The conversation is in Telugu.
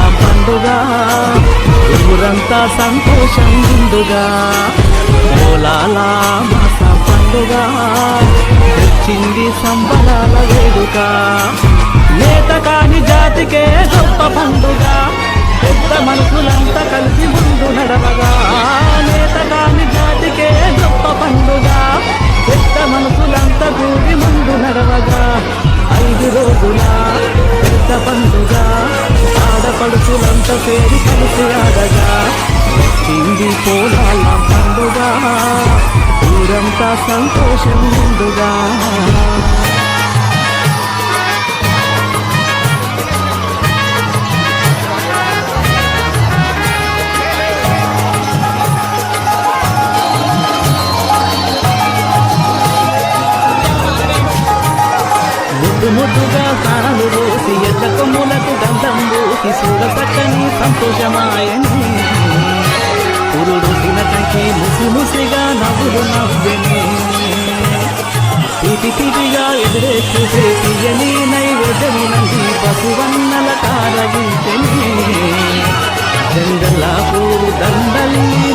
పండుగ. ఊరంతా సంతోషం ముందుగా పోలాల మాస పండుగ. చింది సంబరాల వేడుక. నేత కాని జాతికే గొప్ప పండుగ. పెద్ద మనుషులంతా కలిసి ముందు నడవగా. నేత కాని జాతికే గొప్ప పండుగ. పెద్ద మనుషులంతా కూడి ముందు నడవగా. ఐదు రోజుల పెద్ద పండుగ. ఆడపడుచులంతా పేరు కలిసి ఆడగా. తిండి పోలాల పండుగ ఊరంతా సంతోషం ముందుగా ముద్దు ముద్దుగా స్నానాలు పోసి ఎట్ల కొమ్ములకు గంధం పోసి చూడ సంతోషమాయని. పురుడు తినటకి ముసి ముసిగా నవ్వులు నవ్వెని. తీపి తీపిగా ఎదురే చూసే తీయని నైవేద్యమి నంది పశువన్నల కారవించెని జంగల్లా పూలు దండల్ని మెడల